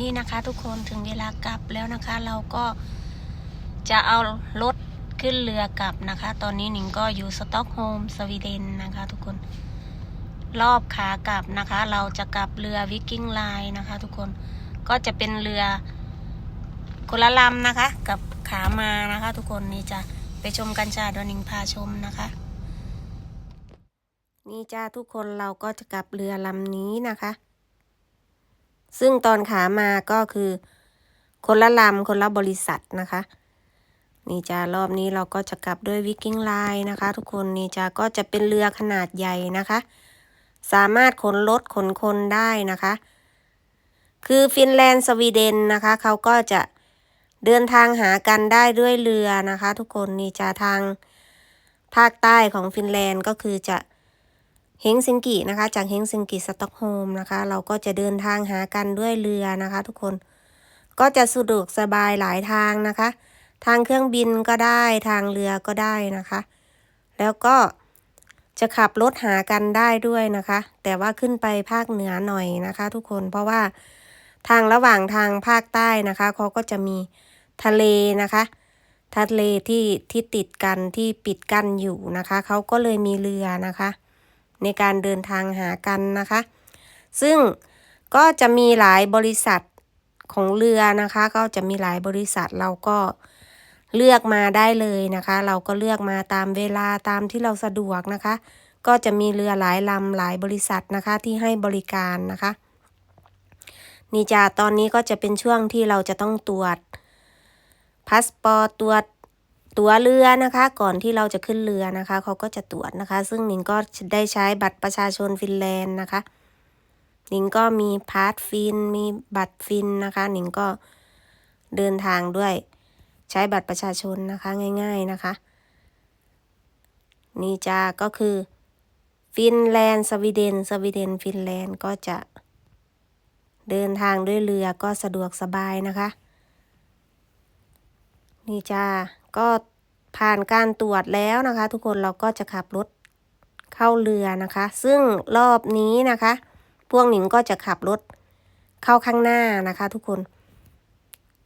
นี่นะคะทุกคนถึงเวลากลับแล้วนะคะ เราก็จะเอารถขึ้นเรือกลับนะคะ ตอนนี้หนิงก็อยู่สต็อกโฮล์มสวีเดนนะคะ ทุกคน รอบขากลับนะคะ เราจะกลับเรือวิกกิ้งไลน์นะคะ ทุกคนก็จะเป็นเรือคนละลำนะคะ กับขามานะคะ ทุกคนนี่จะไปชมกันจ้าดยวหนิงพาชมนะคะ นี่จ้าทุกคนเราก็จะกลับเรือลำนี้นะคะ ซึ่งตอนขามาก็คือ คนละลำคนละบริษัทนะคะ นี่จ้ารอบนี้เราก็จะกลับด้วยวิกกิ้งไลน์นะคะ ทุกคนนี่จ้าก็จะเป็นเรือขนาดใหญ่นะคะ สามารถขนรถขนคนได้นะคะ คือฟินแลนด์สวีเดนนะคะ เขาก็จะเดินทางหากันได้ด้วยเรือนะคะ ทุกคนนี่จะทางภาคใต้ของฟินแลนด์ก็คือจะ เฮงซิงกินะคะ จากเฮงซิงกิสต็อกโฮมนะคะ เราก็จะเดินทางหากันด้วยเรือนะคะ ทุกคนก็จะสะดวกสบายหลายทางนะคะ ทางเครื่องบินก็ได้ทางเรือก็ได้นะคะ แล้วก็จะขับรถหากันได้ด้วยนะคะ แต่ว่าขึ้นไปภาคเหนือหน่อยนะคะ ทุกคนเพราะว่าทางระหว่างทางภาคใต้นะคะเขาก็จะมีทะเลนะคะ ทะเลที่ที่ติดกันที่ปิดกั้นอยู่นะคะเขาก็เลยมีเรือนะคะ ในการเดินทางหากันนะคะ ซึ่งก็จะมีหลายบริษัทของเรือนะคะ ก็จะมีหลายบริษัทเราก็เลือกมาได้เลยนะคะ เราก็เลือกมาตามเวลาตามที่เราสะดวกนะคะ ก็จะมีเรือหลายลำหลายบริษัทนะคะที่ให้บริการนะคะ นี่จ้าตอนนี้ก็จะเป็นช่วงที่เราจะต้องตรวจพาสปอร์ตตรวจ ตั๋วเรือนะคะ ก่อนที่เราจะขึ้นเรือนะคะเขาก็จะตรวจนะคะ ซึ่งหนิงก็ได้ใช้บัตรประชาชนฟินแลนด์นะคะหนิงก็มีพาสฟินมีบัตรฟินนะคะหนิงก็เดินทางด้วยใช้บัตรประชาชนนะคะง่าย ๆนะคะ นี่จ้าก็คือฟินแลนด์สวีเดนสวีเดนฟินแลนด์ก็จะเดินทางด้วยเรือก็สะดวกสบายนะคะ นี่จ้า ก็ผ่านการตรวจแล้วนะคะ ทุกคนเราก็จะขับรถเข้าเรือนะคะ ซึ่งรอบนี้นะคะ พวกหนิงก็จะขับรถเข้าข้างหน้านะคะ ทุกคน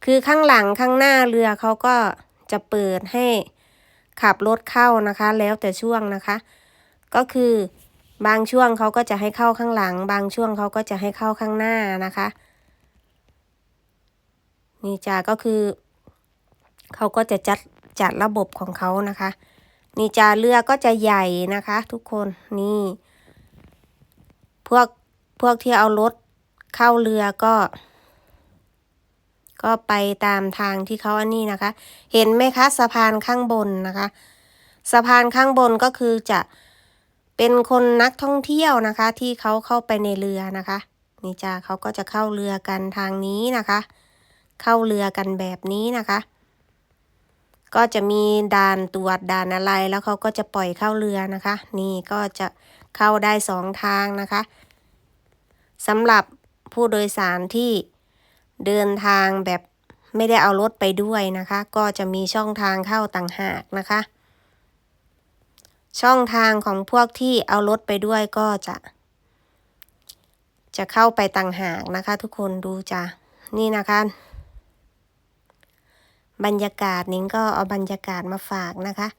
คือข้างหลังข้างหน้าเรือเขาก็จะเปิดให้ขับรถเข้านะคะ แล้วแต่ช่วงนะคะ ก็คือบางช่วงเขาก็จะให้เข้าข้างหลัง บางช่วงเขาก็จะให้เข้าข้างหน้านะคะ นี่จ้าก็คือเขาก็จะจัด จัดระบบของเขานะคะ นี่จ้าเรือก็จะใหญ่นะคะ ทุกคนนี่ พวกพวกที่เอารถเข้าเรือก็ ก็ไปตามทางที่เขาอันนี้นะคะ เห็นไหมคะสะพานข้างบนนะคะ สะพานข้างบนก็คือจะเป็นคนนักท่องเที่ยวนะคะ ที่เขาเข้าไปในเรือนะคะ นี่จ้าเขาก็จะเข้าเรือกันทางนี้นะคะ เข้าเรือกันแบบนี้นะคะ ก็จะมีด่านตรวจด่านอะไรแล้วเขาก็จะปล่อยเข้าเรือนะคะ นี่ก็จะเข้าได้สองทางนะคะสำหรับผู้โดยสารที่เดินทางแบบไม่ได้เอารถไปด้วยนะคะ ก็จะมีช่องทางเข้าต่างหากนะคะ ช่องทางของพวกที่เอารถไปด้วยก็จะ จะเข้าไปต่างหากนะคะ ทุกคนดูจ้ะนี่นะคะ บรรยากาศนิ้งก็เอาบรรยากาศมาฝากนะคะ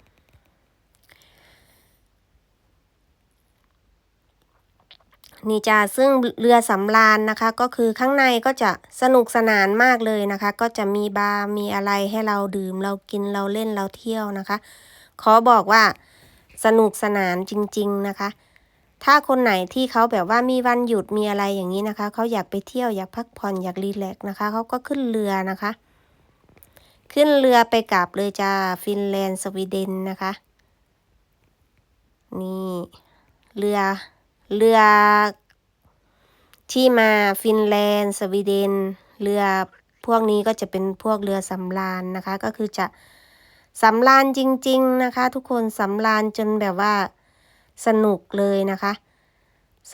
นี่จ้าซึ่งเรือสำราญนะคะ ก็คือข้างในก็จะสนุกสนานมากเลยนะคะ ก็จะมีบาร์มีอะไรให้เราดื่มเรากินเราเล่นเราเที่ยวนะคะ ขอบอกว่าสนุกสนานจริง ๆนะคะ ถ้าคนไหนที่เขาแบบว่ามีวันหยุดมีอะไรอย่างนี้นะคะ เขาอยากไปเที่ยวอยากพักผ่อนอยากรีแลกซ์นะคะ เขาก็ขึ้นเรือนะคะ ขึ้นเรือไปกลับเลยจ้า ฟินแลนด์ สวีเดนนะคะ นี่ เรือ เรือ ที่มาฟินแลนด์ สวีเดน เรือพวกนี้ก็จะเป็นพวกเรือสำราญนะคะ ก็คือจะสำราญจริง ๆนะคะ ทุกคนสำราญจนแบบว่าสนุกเลยนะคะ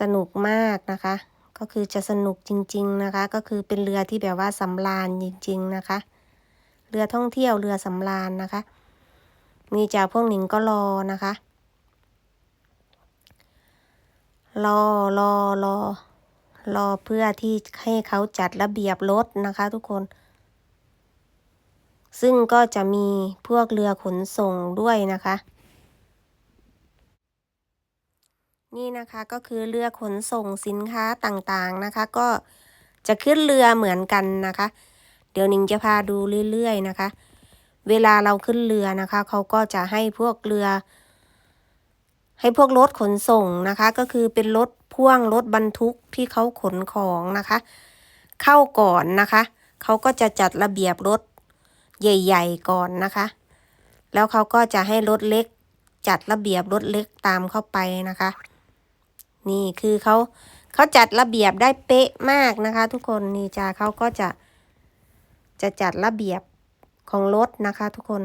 สนุกมากนะคะ ก็คือจะสนุกจริง ๆนะคะ ก็คือเป็นเรือที่แบบว่าสำราญจริง ๆ นะคะ รือท่องเที่ยวเรือสำราญนะคะนี่จ่าพวกหนิงก็รอนะคะ รอรอรอรอเพื่อที่ให้เขาจัดระเบียบรถนะคะ ทุกคน ซึ่งก็จะมีพวกเรือขนส่งด้วยนะคะ นี่นะคะก็คือเรือขนส่งสินค้าต่างๆนะคะ ก็จะขึ้นเรือเหมือนกันนะคะ เดี๋ยวนิงจะพาดูเรื่อยๆนะคะ เวลาเราขึ้นเรือนะคะ เขาก็จะให้พวกเรือ ให้พวกรถขนส่งนะคะ ก็คือเป็นรถพ่วงรถบรรทุกที่เขาขนของนะคะ เข้าก่อนนะคะ เขาก็จะจัดระเบียบรถใหญ่ ๆ ก่อนนะคะ แล้วเขาก็จะให้รถเล็ก จัดระเบียบรถเล็กตามเข้าไปนะคะ นี่คือเขาเขาจัดระเบียบได้เป๊ะมากนะคะ ทุกคนนี่จ้าเขาก็จะ จะจัดระเบียบของรถนะคะทุกคน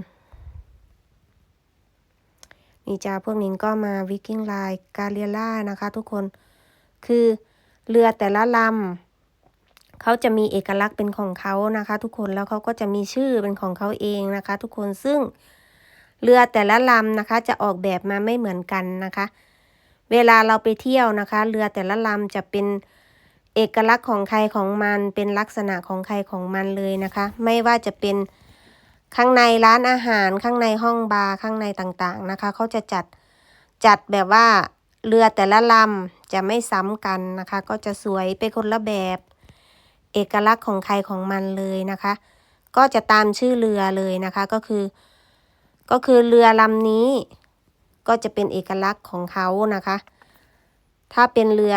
นี่จ้าพวกนี้ก็มาวิกิ้งไลน์กาเรียล่านะคะทุกคน คือเรือแต่ละลำเขาจะมีเอกลักษณ์เป็นของเขานะคะ ทุกคน แล้วเขาก็จะมีชื่อเป็นของเขาเองนะคะ ทุกคน ซึ่งเรือแต่ละลำนะคะ จะออกแบบมาไม่เหมือนกันนะคะ เวลาเราไปเที่ยวนะคะ เรือแต่ละลำจะเป็น เอกลักษณ์ของใครของมันเป็นลักษณะของใครของมันเลยนะคะ ไม่ว่าจะเป็นข้างในร้านอาหารข้างในห้องบาร์ข้างในต่างๆนะคะเขาจะจัดจัดแบบว่าเรือแต่ละลำจะไม่ซ้ำกันนะคะ ก็จะสวยไปคนละแบบ เอกลักษณ์ของใครของมันเลยนะคะ ก็จะตามชื่อเรือเลยนะคะก็คือ ก็คือเรือลำนี้ ก็จะเป็นเอกลักษณ์ของเขานะคะ ถ้าเป็นเรือ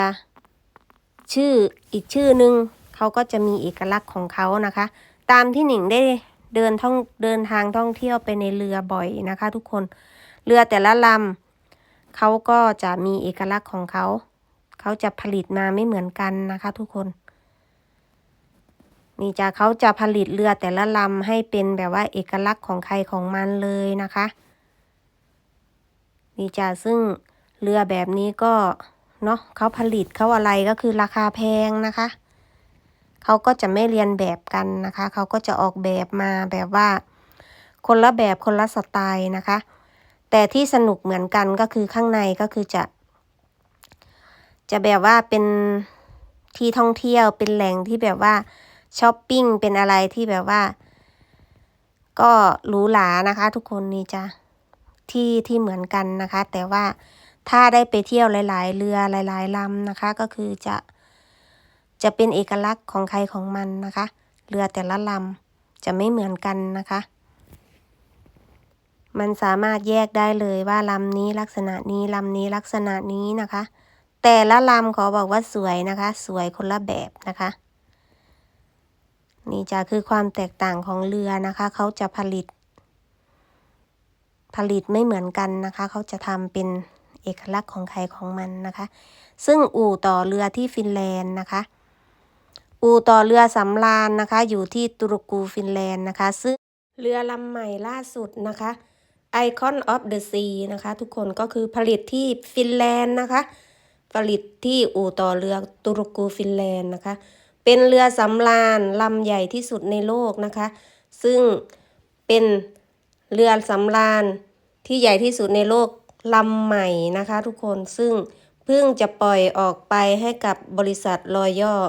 ชื่ออีกชื่อหนึ่งเขาก็จะมีเอกลักษณ์ของเขานะคะ ตามที่หนิงได้เดินท่องเดินทางท่องเที่ยวไปในเรือบ่อยนะคะ ทุกคนเรือแต่ละลำเขาก็จะมีเอกลักษณ์ของเขาเขาจะผลิตมาไม่เหมือนกันนะคะ ทุกคน นี่จะเขาจะผลิตเรือแต่ละลำให้เป็นแบบว่าเอกลักษณ์ของใครของมันเลยนะคะ นี่จะซึ่งเรือแบบนี้ก็ เนาะเขาผลิตเขาอะไรก็คือราคาแพงนะคะ เขาก็จะไม่เรียนแบบกันนะคะ เขาก็จะออกแบบมาแบบว่า คนละแบบคนละสไตล์นะคะ แต่ที่สนุกเหมือนกันก็คือข้างในก็คือจะ จะแบบว่าเป็นที่ท่องเที่ยวเป็นแหล่งที่แบบว่าช้อปปิ้งเป็นอะไรที่แบบว่า ก็หรูหรานะคะ ทุกคนนี่จ้ะที่ที่เหมือนกันนะคะ แต่ว่า ถ้าได้ไปเที่ยวหลาย ๆ เรือหลายๆลำนะคะ ก็คือจะจะเป็นเอกลักษณ์ของใครของมันนะคะ เรือแต่ละลำจะไม่เหมือนกันนะคะ มันสามารถแยกได้เลยว่าลำนี้ลักษณะนี้ลำนี้ลักษณะนี้นะคะ แต่ละลำขอบอกว่าสวยนะคะ สวยคนละแบบนะคะ นี่จะคือความแตกต่างของเรือนะคะ เขาจะผลิต ผลิตไม่เหมือนกันนะคะ เขาจะทำเป็น เอกลักษณ์ของใครของมันนะคะ ซึ่งอู่ต่อเรือที่ฟินแลนด์นะคะ อู่ต่อเรือสำราญนะคะ อยู่ที่ตุรกูฟินแลนด์นะคะ ซึ่งเรือลำใหม่ล่าสุดนะคะ Icon of the Sea นะคะ ทุกคนก็คือผลิตที่ฟินแลนด์นะคะ ผลิตที่อู่ต่อเรือตุรกูฟินแลนด์นะคะ เป็นเรือสำราญลำใหญ่ที่สุดในโลกนะคะ ซึ่งเป็นเรือสำราญที่ใหญ่ที่สุดในโลก ลำใหม่นะคะทุกคนซึ่งเพิ่งจะปล่อยออกไปให้กับบริษัทรอยัล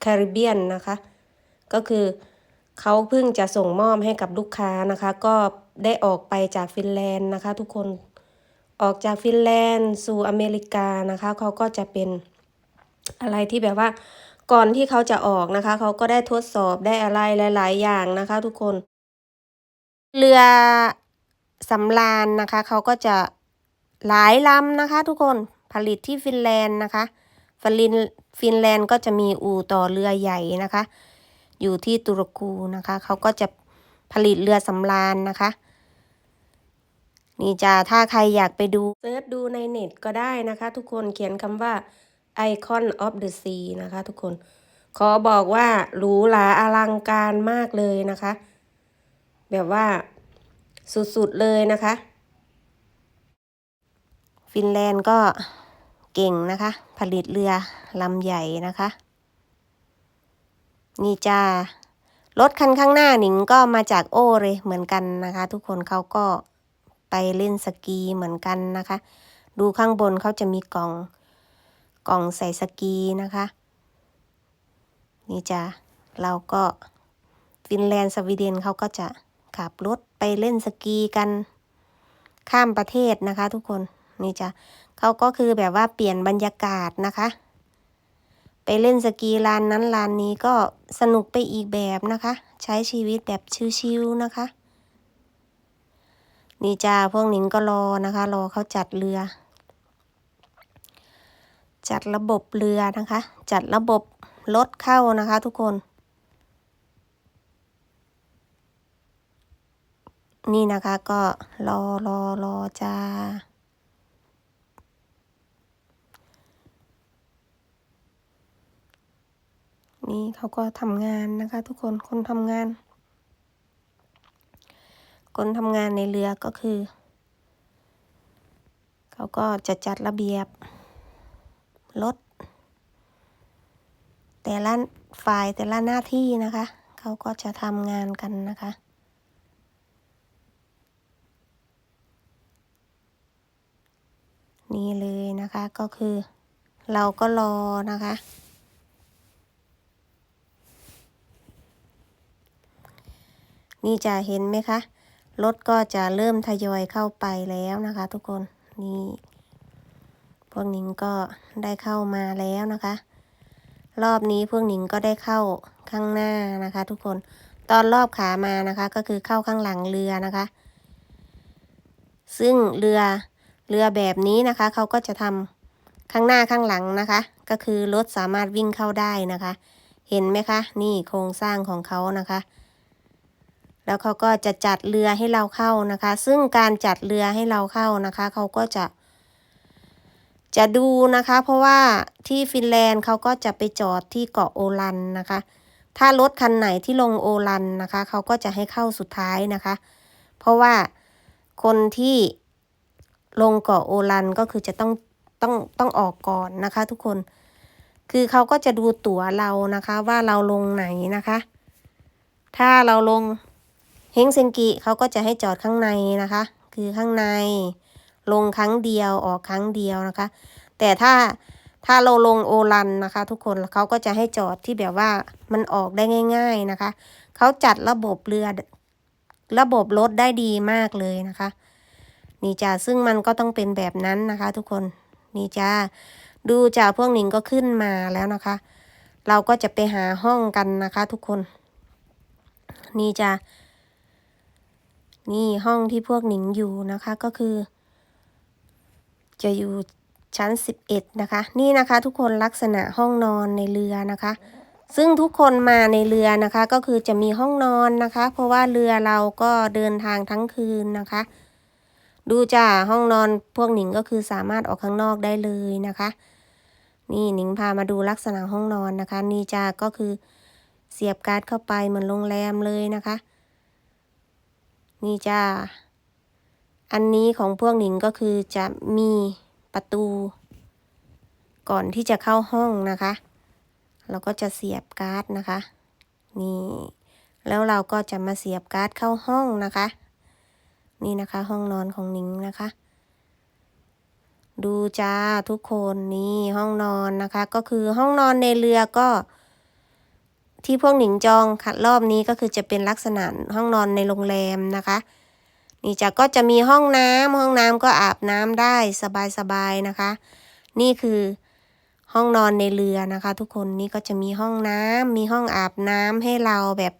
แคริบเบียนนะคะ ก็คือเขาเพิ่งจะส่งมอบให้กับลูกค้านะคะ ก็ได้ออกไปจากฟินแลนด์นะคะทุกคนออกจากฟินแลนด์สู่อเมริกานะคะเขาก็จะเป็นอะไรที่แบบว่าก่อนที่เขาจะออกนะคะ เขาก็ได้ทดสอบได้อะไรหลาย ๆ อย่างนะคะ ทุกคน เรือ สำราญนะคะเขาก็จะหลายลำนะคะ ทุกคนผลิตที่ฟินแลนด์นะคะฟิลินฟินแลนด์ก็จะมีอู่ต่อเรือใหญ่นะคะ อยู่ที่ตุรกูนะคะเขาก็จะผลิตเรือสำราญนะคะ นี่จ้าถ้าใครอยากไปดูเซิร์ชดูในเน็ตก็ได้นะคะ ทุกคนเขียนคำว่า Icon of the Sea นะคะ ทุกคน ขอบอกว่าหรูหราอลังการมากเลยนะคะ แบบว่า สุดๆเลยนะคะ ฟินแลนด์ก็เก่งนะคะ ผลิตเรือลำใหญ่นะคะ นี่จ้ารถคันข้างหน้าหนิงก็มาจากโอเลยเหมือนกันนะคะ ทุกคนเขาก็ไปเล่นสกีเหมือนกันนะคะ ดูข้างบนเขาจะมีกล่องกล่องใส่สกีนะคะ นี่จ้ะเราก็ฟินแลนด์สวีเดนเขาก็จะ ขับรถไปเล่นสกีกันข้ามประเทศนะคะ ทุกคนนี่จ้ะเขาก็คือแบบว่าเปลี่ยนบรรยากาศนะคะ ไปเล่นสกีลานนั้นลานนี้ก็สนุกไปอีกแบบนะคะ ใช้ชีวิตแบบชิวๆนะคะ นี่จ้าพวกหนิงก็รอนะคะ รอเขาจัดเรือ จัดระบบเรือนะคะ จัดระบบรถเข้านะคะ ทุกคน นี่นะคะก็รอรอรอจ้า นี่เขาก็ทำงานนะคะทุกคนคนทำงาน คนทำงานในเรือก็คือ เขาก็จะจัดระเบียบรถแต่ละฝ่ายแต่ละหน้าที่นะคะ เขาก็จะทำงานกันนะคะ นะคะก็คือ เราก็รอนะคะ นี่จะเห็นไหมคะรถก็จะเริ่มทยอยเข้าไปแล้วนะคะ ทุกคนนี่พวกหนิงก็ได้เข้ามาแล้วนะคะ รอบนี้พวกหนิงก็ได้เข้าข้างหน้านะคะ ทุกคนตอนรอบขามานะคะ ก็คือเข้าข้างหลังเรือนะคะ ซึ่งเรือ เรือแบบนี้นะคะ เขาก็จะทำข้างหน้าข้างหลังนะคะ ก็คือรถสามารถวิ่งเข้าได้นะคะ เห็นไหมคะ นี่โครงสร้างของเขานะคะ แล้วเขาก็จะจัดเรือให้เราเข้านะคะ ซึ่งการจัดเรือให้เราเข้านะคะ เขาก็จะ จะดูนะคะ เพราะว่าที่ฟินแลนด์เขาก็จะไปจอดที่เกาะโอลันนะคะ ถ้ารถคันไหนที่ลงโอลันนะคะ เขาก็จะให้เข้าสุดท้ายนะคะ เพราะว่าคนที่ ลงเกาะโอลันก็คือจะต้องต้องต้องออกก่อนนะคะ ทุกคน คือเขาก็จะดูตั๋วเรานะคะ ว่าเราลงไหนนะคะ ถ้าเราลงเฮงเซงกิเขาก็จะให้จอดข้างในนะคะ คือข้างในลงครั้งเดียวออกครั้งเดียวนะคะ แต่ถ้าถ้าเราลงโอรันนะคะ ทุกคนเขาก็จะให้จอดที่แบบว่ามันออกได้ง่าย ๆนะคะเขาจัดระบบเรือระบบรถได้ดีมากเลยนะคะ นี่จ้าซึ่งมันก็ต้องเป็นแบบนั้นนะคะ ทุกคนนี่จ้าดูจ้าพวกหนิงก็ขึ้นมาแล้วนะคะ เราก็จะไปหาห้องกันนะคะ ทุกคน นี่จ้านี่ห้องที่พวกหนิงอยู่นะคะก็คือ จะอยู่ชั้น 11 นะคะ นี่นะคะ ทุกคนลักษณะห้องนอนในเรือนะคะ ซึ่งทุกคนมาในเรือนะคะ ก็คือจะมีห้องนอนนะคะ เพราะว่าเรือเราก็เดินทางทั้งคืนนะคะ ดูจ้าห้องนอนพวกหนิงก็คือสามารถออกข้างนอกได้เลยนะคะ นี่หนิงพามาดูลักษณะห้องนอนนะคะ นี่จ้าก็คือเสียบการ์ดเข้าไปเหมือนโรงแรมเลยนะคะ นี่จ้าอันนี้ของพวกหนิงก็คือจะมีประตู ก่อนที่จะเข้าห้องนะคะเราก็จะเสียบการ์ดนะคะ นี่ แล้วเราก็จะมาเสียบการ์ดเข้าห้องนะคะ นี่นะคะ ห้องนอนของนิงนะคะ ดูจ้าทุกคนนี่ห้องนอนนะคะ ก็คือห้องนอนในเรือก็ ที่พวกหนิงจองค่ะรอบนี้ก็คือจะเป็นลักษณะห้องนอนในโรงแรมนะคะ นี่จะก็จะมีห้องน้ำห้องน้ำก็อาบน้ำได้สบายๆนะคะ นี่คือห้องนอนในเรือนะคะ ทุกคนนี่ก็จะมีห้องน้ำมีห้องอาบน้ำให้เราแบบ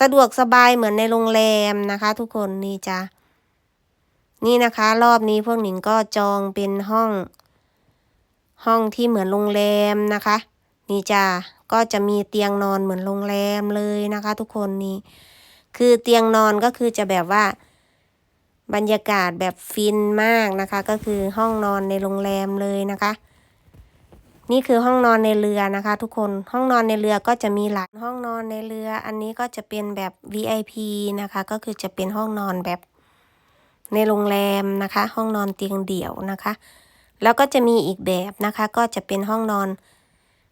สะดวกสบายเหมือนในโรงแรมนะคะ ทุกคนนี่จ้ะนี่นะคะ รอบนี้พวกหนิงก็จองเป็นห้อง ห้องที่เหมือนโรงแรมนะคะ นี่จ้ะก็จะมีเตียงนอนเหมือนโรงแรมเลยนะคะ ทุกคนนี่คือเตียงนอนก็คือจะแบบว่า บรรยากาศแบบฟินมากนะคะ ก็คือห้องนอนในโรงแรมเลยนะคะ นี่คือห้องนอนในเรือนะคะ ทุกคนห้องนอนในเรือก็จะมีหลายห้องนอนในเรือ อันนี้ก็จะเป็นแบบ VIP นะคะ ก็คือจะเป็นห้องนอนแบบในโรงแรมนะคะ ห้องนอนเตียงเดี่ยวนะคะ แล้วก็จะมีอีกแบบนะคะ ก็จะเป็นห้องนอน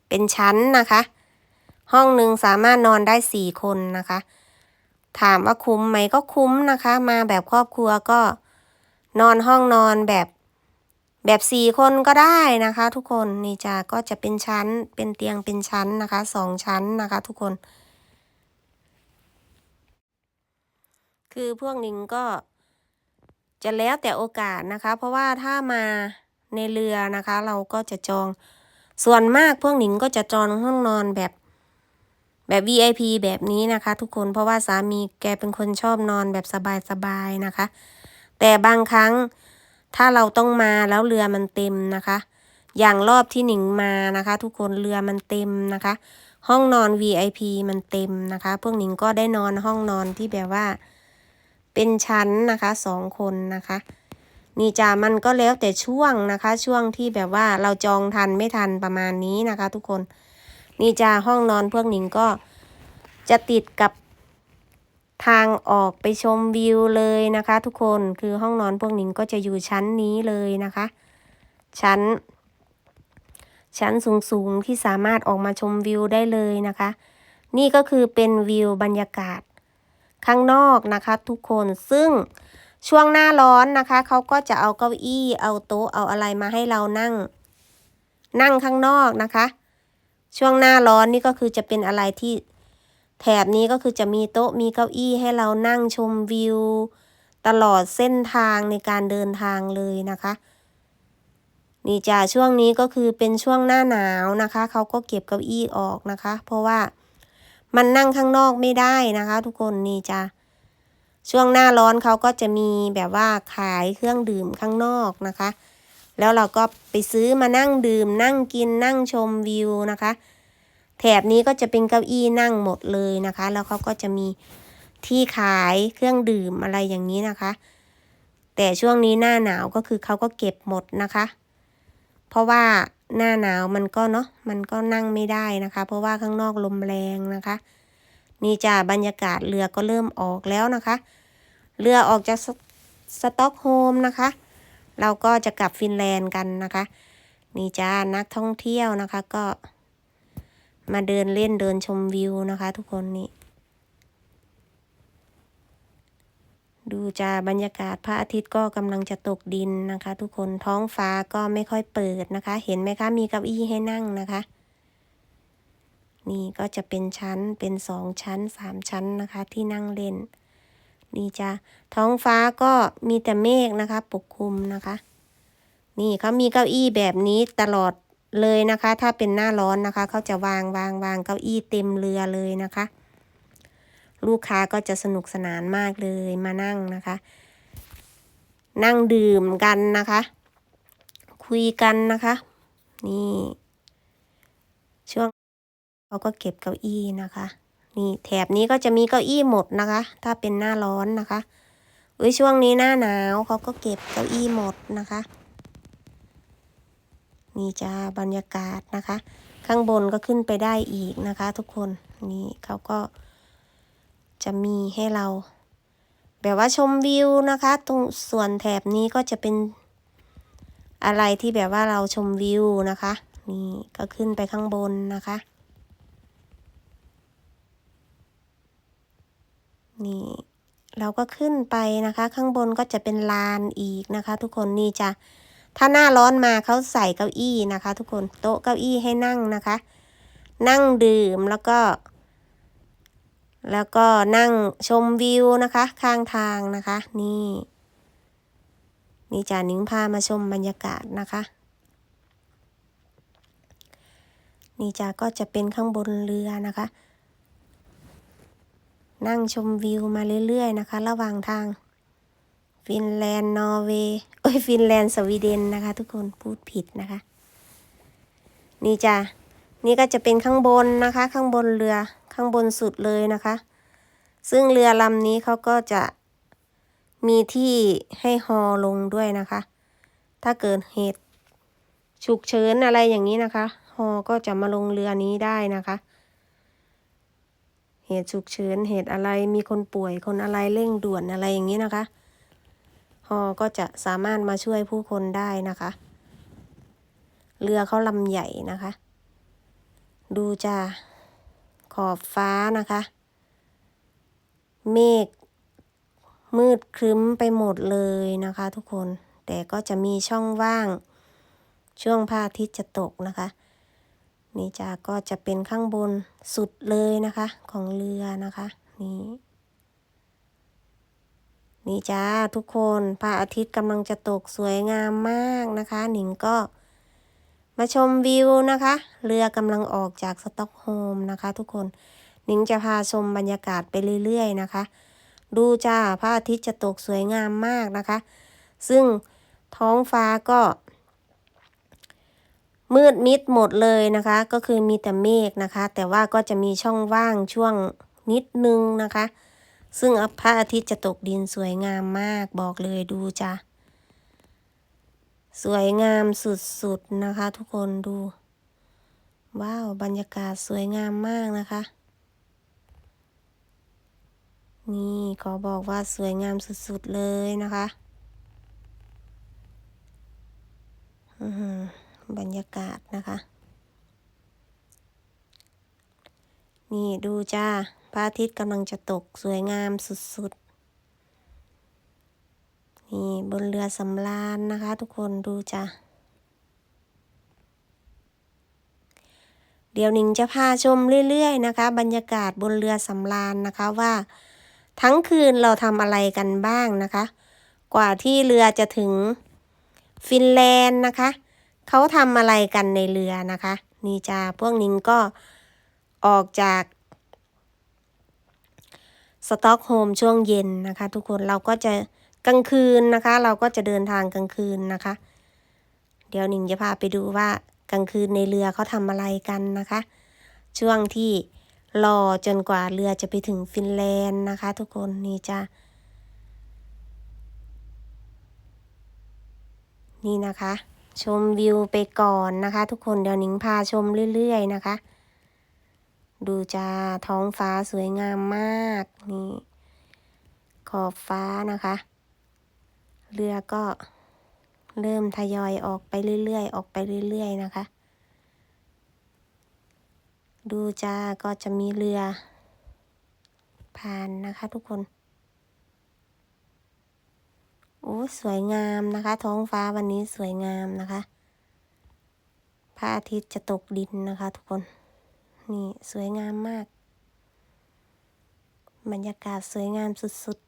เป็นชั้นนะคะ ห้องหนึ่งสามารถนอนได้สี่คนนะคะ ถามว่าคุ้มไหมก็คุ้มนะคะ มาแบบครอบครัวก็นอนห้องนอนแบบ แบบสี่คนก็ได้นะคะ ทุกคนนี่จ้าก็จะเป็นชั้นเป็นเตียงเป็นชั้นนะคะสองชั้นนะคะ ทุกคน คือพวกนิงก็จะแล้วแต่โอกาสนะคะ เพราะว่าถ้ามาในเรือนะคะ เราก็จะจองส่วนมากพวกหนิงก็จะจองห้องนอนแบบแบบ VIP แบบนี้นะคะ ทุกคนเพราะว่าสามีแกเป็นคนชอบนอนแบบสบายๆนะคะ แต่บางครั้ง ถ้าเราต้องมาแล้วเรือมันเต็มนะคะ อย่างรอบที่หนิงมานะคะ ทุกคนเรือมันเต็มนะคะ ห้องนอน VIP มันเต็มนะคะ พวกหนิงก็ได้นอนห้องนอนที่แบบว่า เป็นชั้นนะคะสองคนนะคะนี่จ้ามันก็แล้วแต่ช่วงนะคะ ช่วงที่แบบว่าเราจองทันไม่ทันประมาณนี้นะคะ ทุกคน นี่จ้าห้องนอนพวกหนิงก็จะติดกับ ทางออกไปชมวิวเลยนะคะ ทุกคนคือห้องนอนพวกหนิงก็จะอยู่ชั้นนี้เลยนะคะ ชั้น ชั้นสูงๆที่สามารถออกมาชมวิวได้เลยนะคะ นี่ก็คือเป็นวิวบรรยากาศข้างนอกนะคะ ทุกคนซึ่งช่วงหน้าร้อนนะคะเขาก็จะเอาเก้าอี้เอาโต๊ะเอาอะไรมาให้เรานั่ง นั่งข้างนอกนะคะ ช่วงหน้าร้อนนี่ก็คือจะเป็นอะไรที่ แถบนี้ก็คือจะมีโต๊ะมีเก้าอี้ให้เรานั่งชมวิว ตลอดเส้นทางในการเดินทางเลยนะคะ นี่จ้าช่วงนี้ก็คือเป็นช่วงหน้าหนาวนะคะ เขาก็เก็บเก้าอี้ออกนะคะ เพราะว่ามันนั่งข้างนอกไม่ได้นะคะ ทุกคนนี่จ้ะช่วงหน้าร้อนเขาก็จะมีแบบว่าขายเครื่องดื่มข้างนอกนะคะ แล้วเราก็ไปซื้อมานั่งดื่มนั่งกินนั่งชมวิวนะคะ แถบนี้ก็จะเป็นเก้าอี้นั่งหมดเลยนะคะ แล้วเขาก็จะมีที่ขายเครื่องดื่มอะไรอย่างนี้นะคะ แต่ช่วงนี้หน้าหนาวก็คือเขาก็เก็บหมดนะคะ เพราะว่าหน้าหนาวมันก็เนาะมันก็นั่งไม่ได้นะคะ เพราะว่าข้างนอกลมแรงนะคะ นี่จ้าบรรยากาศเรือก็เริ่มออกแล้วนะคะ เรือออกจากสสต็อกโฮมนะคะ เราก็จะกลับฟินแลนด์กันนะคะ นี่จ้านักท่องเที่ยวนะคะก็ มาเดินเล่นเดินชมวิวนะคะ ทุกคนนี่ดูจ้าบรรยากาศพระอาทิตย์ก็กำลังจะตกดินนะคะ ทุกคนท้องฟ้าก็ไม่ค่อยเปิดนะคะ เห็นไหมคะ มีเก้าอี้ให้นั่งนะคะ นี่ก็จะเป็นชั้นเป็นสองชั้นสามชั้นนะคะ ที่นั่งเล่น นี่จ้ะท้องฟ้าก็มีแต่เมฆนะคะ ปกคลุมนะคะ นี่เขามีเก้าอี้แบบนี้ตลอด เลยนะคะ ถ้าเป็นหน้าร้อนนะคะ เขาจะวางวางวางเก้าอี้เต็มเรือเลยนะคะ ลูกค้าก็จะสนุกสนานมากเลยมานั่งนะคะ นั่งดื่มกันนะคะ คุยกันนะคะ นี่ ช่วงเขาก็เก็บเก้าอี้นะคะ นี่แถบนี้ก็จะมีเก้าอี้หมดนะคะ ถ้าเป็นหน้าร้อนนะคะเอ้ยช่วงนี้หน้าหนาวเขาก็เก็บเก้าอี้หมดนะคะ นี่จ้าบรรยากาศนะคะ ข้างบนก็ขึ้นไปได้อีกนะคะ ทุกคนนี่เขาก็จะมีให้เรา แบบว่าชมวิวนะคะ ตรงส่วนแถบนี้ก็จะเป็นอะไรที่แบบว่าเราชมวิวนะคะ นี่ก็ขึ้นไปข้างบนนะคะ นี่เราก็ขึ้นไปนะคะ ข้างบนก็จะเป็นลานอีกนะคะ ทุกคนนี่จะ ถ้าหน้าร้อนมาเขาใส่เก้าอี้นะคะ ทุกคนโต๊ะเก้าอี้ให้นั่งนะคะ นั่งดื่มแล้วก็ แล้วก็นั่งชมวิวนะคะ ข้างทางนะคะ นี่นี่จานิ้งพามาชมบรรยากาศนะคะ นี่จาก็จะเป็นข้างบนเรือนะคะ นั่งชมวิวมาเรื่อยๆนะคะ ระหว่างทาง ฟินแลนด์นอร์เวย์โอ้ยฟินแลนด์สวีเดนนะคะ ทุกคนพูดผิดนะคะ นี่จ้ะนี่ก็จะเป็นข้างบนนะคะ ข้างบนเรือข้างบนสุดเลยนะคะ ซึ่งเรือลำนี้เขาก็จะมีที่ให้ฮอลงด้วยนะคะ ถ้าเกิดเหตุฉุกเฉินอะไรอย่างนี้นะคะฮอก็จะมาลงเรือนี้ได้นะคะ เหตุฉุกเฉินเหตุอะไรมีคนป่วยคนอะไรเร่งด่วนอะไรอย่างนี้นะคะ ก็จะสามารถมาช่วยผู้คนได้นะคะ เรือเขาลำใหญ่นะคะ ดูจะขอบฟ้านะคะ เมฆมืดครึ้มไปหมดเลยนะคะทุกคน แต่ก็จะมีช่องว่าง ช่วงพระอาทิตย์จะตกนะคะ นี่จ้าก็จะเป็นข้างบนสุดเลยนะคะ ของเรือนะคะ นี่ นี่จ้าทุกคนพระอาทิตย์กำลังจะตกสวยงามมากนะคะ หนิงก็มาชมวิวนะคะ เรือกำลังออกจากสต็อกโฮมนะคะ ทุกคนหนิงจะพาชมบรรยากาศไปเรื่อยๆนะคะ ดูจ้าพระอาทิตย์จะตกสวยงามมากนะคะ ซึ่งท้องฟ้าก็ มืดมิดหมดเลยนะคะ ก็คือมีแต่เมฆนะคะ แต่ว่าก็จะมีช่องว่างช่วงนิดนึงนะคะ ซึ่งพระอาทิตย์จะตกดินสวยงามมากบอกเลยดูจ้ะ สวยงามสุดๆนะคะ ทุกคนดู ว้าวบรรยากาศสวยงามมากนะคะ นี่ขอบอกว่าสวยงามสุดๆเลยนะคะบรรยากาศนะคะ นี่ดูจ้า พระอาทิตย์กำลังจะตกสวยงามสุดๆ นี่บนเรือสำราญนะคะ ทุกคนดูจ้าเดี๋ยวหนิงจะพาชมเรื่อยๆนะคะ บรรยากาศบนเรือสำราญนะคะว่า ทั้งคืนเราทำอะไรกันบ้างนะคะ กว่าที่เรือจะถึงฟินแลนด์นะคะ เขาทำอะไรกันในเรือนะคะ นี่จ้าพวกนิงก็ออกจาก สต็อกโฮมช่วงเย็นนะคะ ทุกคนเราก็จะกลางคืนนะคะ เราก็จะเดินทางกลางคืนนะคะ เดี๋ยวหนิงจะพาไปดูว่ากลางคืนในเรือเขาทำอะไรกันนะคะ ช่วงที่รอจนกว่าเรือจะไปถึงฟินแลนด์นะคะ ทุกคนนี่จ้านี่นะคะ ชมวิวไปก่อนนะคะ ทุกคนเดี๋ยวหนิงพาชมเรื่อยๆนะคะ ดูจ้าท้องฟ้าสวยงามมากนี่ขอบฟ้านะคะ เรือก็เริ่มทยอยออกไปเรื่อยๆ ออกไปเรื่อยๆนะคะ ดูจ้าก็จะมีเรือ ผ่านนะคะทุกคนโอ้สวยงามนะคะ ท้องฟ้าวันนี้สวยงามนะคะพระอาทิตย์จะตกดินนะคะทุกคน นี่สวยงามมาก บรรยากาศสวยงามสุด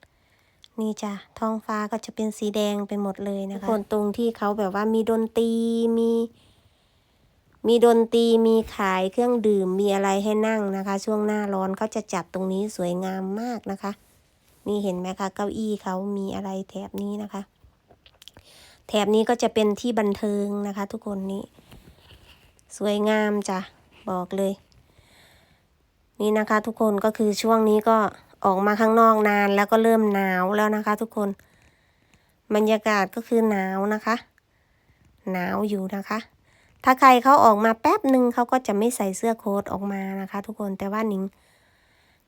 ๆ นี่จ้ะท้องฟ้าก็จะเป็นสีแดงไปหมดเลยนะคะคนตรงที่เขาแบบว่ามีดนตรีมี มีดนตรีมีขายเครื่องดื่มมีอะไรให้นั่งนะคะ ช่วงหน้าร้อนเขาจะจัดตรงนี้สวยงามมากนะคะ นี่เห็นไหมคะ เก้าอี้เขามีอะไรแถบนี้นะคะแถบนี้ก็จะเป็นที่บันเทิงนะคะ ทุกคนนี่สวยงามจ้ะ บอกเลย นี่นะคะทุกคนก็คือช่วงนี้ก็ออกมาข้างนอกนานแล้วก็เริ่มหนาวแล้วนะคะ ทุกคน บรรยากาศก็คือหนาวนะคะ หนาวอยู่นะคะ ถ้าใครเขาออกมาแป๊บหนึ่งเขาก็จะไม่ใส่เสื้อโค้ทออกมานะคะ ทุกคนแต่ว่านิง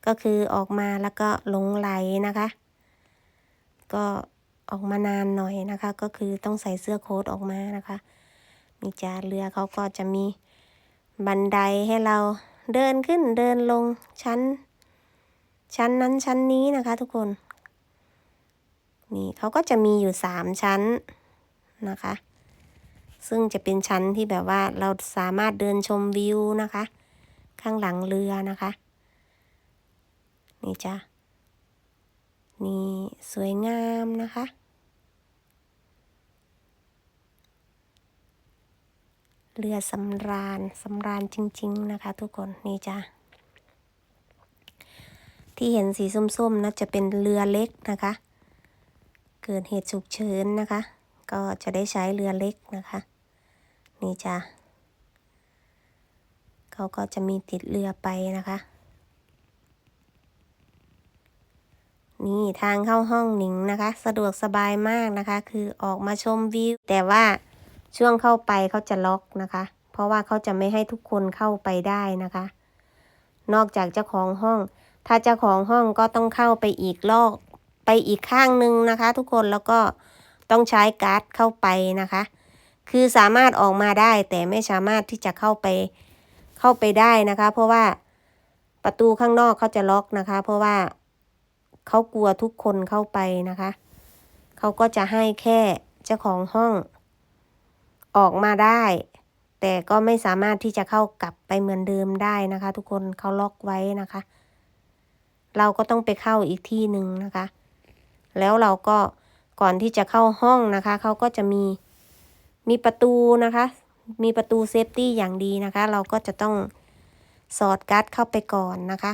ก็คือออกมาแล้วก็หลงไหลนะคะ ก็ออกมานานหน่อยนะคะ ก็คือต้องใส่เสื้อโค้ทออกมานะคะนี่จ้าเรือเขาก็จะมี บันไดให้เราเดินขึ้นเดินลงชั้น ชั้นนั้นชั้นนี้นะคะทุกคน นี่เขาก็จะมีอยู่สามชั้นนะคะ ซึ่งจะเป็นชั้นที่แบบว่าเราสามารถเดินชมวิวนะคะ ข้างหลังเรือนะคะ นี่จ้ะนี่สวยงามนะคะ เรือสำราญสำราญจริง ๆ นะคะ ทุกคนนี่จ้ะที่เห็นสีส้มๆนะจะเป็นเรือเล็กนะคะ เกิดเหตุฉุกเฉินนะคะ ก็จะได้ใช้เรือเล็กนะคะ นี่จ้ะเขาก็จะมีติดเรือไปนะคะ นี่ทางเข้าห้องหนิงนะคะ สะดวกสบายมากนะคะ คือออกมาชมวิว แต่ว่า ช่วงเข้าไปเขาจะล็อกนะคะ เพราะว่าเขาจะไม่ให้ทุกคนเข้าไปได้นะคะ นอกจากเจ้าของห้อง ถ้าเจ้าของห้องก็ต้องเข้าไปอีกลอกไปอีกข้างหนึ่งนะคะ ทุกคนแล้วก็ต้องใช้การ์ดเข้าไปนะคะ คือสามารถออกมาได้แต่ไม่สามารถที่จะเข้าไปเข้าไปได้นะคะ เพราะว่าประตูข้างนอกเขาจะล็อกนะคะ เพราะว่าเขากลัวทุกคนเข้าไปนะคะ เขาก็จะให้แค่เจ้าของห้อง ออกมาได้ แต่ก็ไม่สามารถที่จะเข้ากลับไปเหมือนเดิมได้นะคะ ทุกคนเขาล็อกไว้นะคะ เราก็ต้องไปเข้าอีกที่หนึ่งนะคะ แล้วเราก็ก่อนที่จะเข้าห้องนะคะเขาก็จะมีมีประตูนะคะ มีประตูเซฟตี้อย่างดีนะคะ เราก็จะต้องสอดการ์ดเข้าไปก่อนนะคะ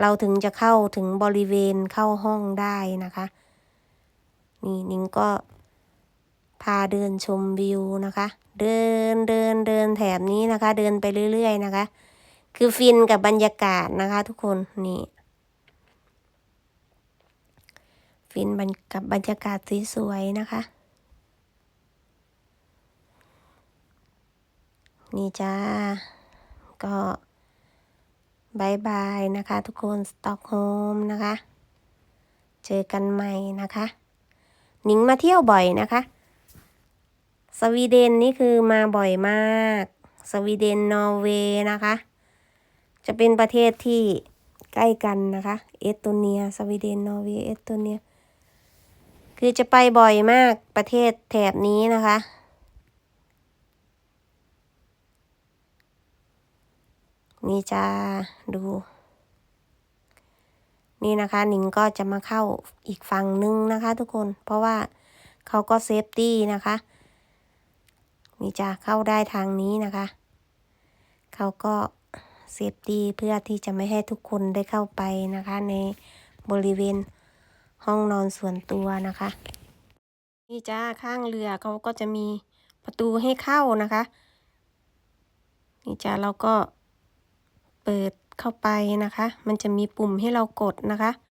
เราถึงจะเข้าถึงบริเวณเข้าห้องได้นะคะ นี่นิ้งก็ พาเดินชมวิวนะคะ เดินเดินเดินแถบนี้นะคะ เดินไปเรื่อยๆนะคะ คือฟินกับบรรยากาศนะคะ ทุกคนนี่ฟินบกับบรรยากาศสวยๆนะคะ นี่จ้า ก็บายบายนะคะ ทุกคนสต็อกโฮมนะคะ เจอกันใหม่นะคะ หนิงมาเที่ยวบ่อยนะคะ สวีเดนนี่คือมาบ่อยมาก สวีเดนนอร์เวย์นะคะ จะเป็นประเทศที่ใกล้กันนะคะ เอสโตเนีย สวีเดนนอร์เวย์เอสโตเนีย คือจะไปบ่อยมากประเทศแถบนี้นะคะนี่จ้าดู นี่นะคะหนิงก็จะมาเข้าอีกฝั่งนึงนะคะทุกคน เพราะว่าเขาก็เซฟตี้นะคะ นี่จ้าเข้าได้ทางนี้นะคะ เขาก็เซฟตี้เพื่อที่จะไม่ให้ทุกคนได้เข้าไปนะคะ ในบริเวณห้องนอนส่วนตัวนะคะ นี่จ้าข้างเรือเขาก็จะมีประตูให้เข้านะคะ นี่จ้าเราก็เปิดเข้าไปนะคะ มันจะมีปุ่มให้เรากดนะคะ